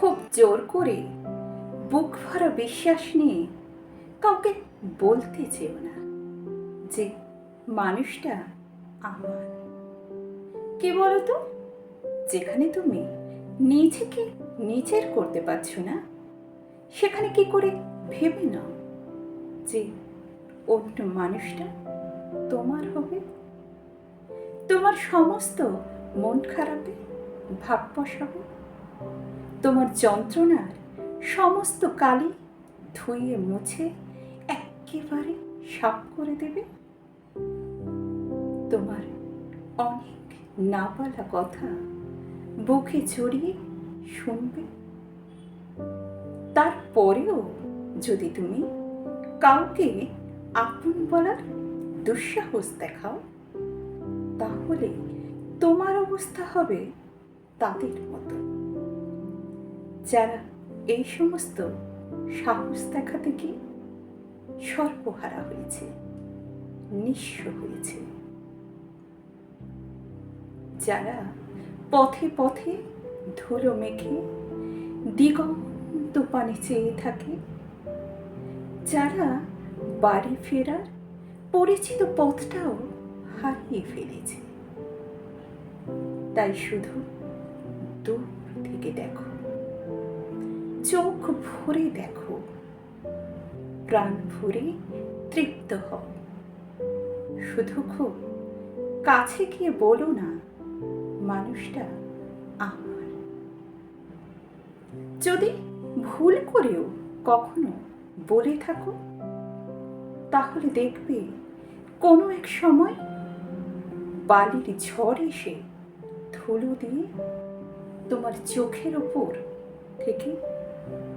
খুব জোর করে বুক ভরা বিশ্বাস নিয়ে কাউকে বলতে চেও না যে মানুষটা আমার। কি বলো তো যেখানে তুমি নিজেকে নিজের করতে পারছ না, সেখানে কি করে ভেবে নাও যে অন্য মানুষটা তোমার হবে? তোমার সমস্ত মন খারাপে ভাব বসাবে তোমার যন্ত্রণার সমস্ত কালি ধুয়ে মুছে একেবারে সাফ করে দেবে? তোমার অনেক না বলা কথা বুকে জড়িয়ে শুনবে। তারপরেও যদি তুমি কাউকে আপন বলার দুঃসাহস দেখাও, তাহলে তোমার অবস্থা হবে তাদের মতো। যারা এই সমস্ত সাহস দেখাতে গিয়ে সর্বহারা হয়েছে, নিঃস্ব হয়েছে। যারা পথে পথে ধুলো মেখে দিগন্ত পানে চেয়ে থাকে, যারা বাড়ি ফেরার পরিচিত পথটাও হারিয়ে ফেলেছে। তাই শুধু দূর থেকে দেখো। চোখ ভরে দেখো। প্রাণ ভরে তৃপ্ত হও। শুধু খুব, কাছে গিয়ে বলো না, মানুষটা আমার। যদি ভুল করেও কখনো বলে থাকো, তাহলে দেখবে কোনো এক সময় বালির ঝড় এসে ধুলো দিয়ে তোমার চোখের ওপর থেকে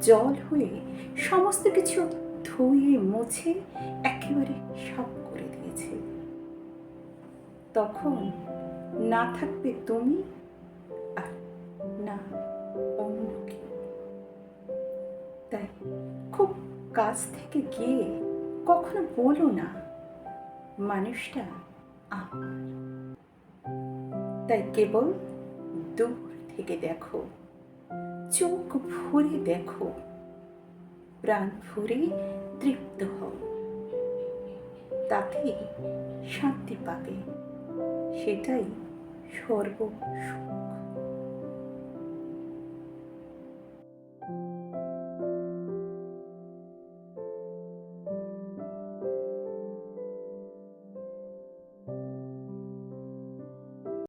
জল হয়ে সমস্ত কিছু ধুয়ে, মুছে একেবারে সব করে দিয়েছে। তখন না থাকবে তুমি আর না অন্য তাই খুব কাছ থেকে গিয়ে কখনো বলো না, মানুষটা আমার। তাই কেবল দূর থেকে দেখো। চোখ ভরে দেখো। প্রাণ ভরে তৃপ্ত হও। তাতে শান্তি পাবে। সেটাই সর্ব সুখ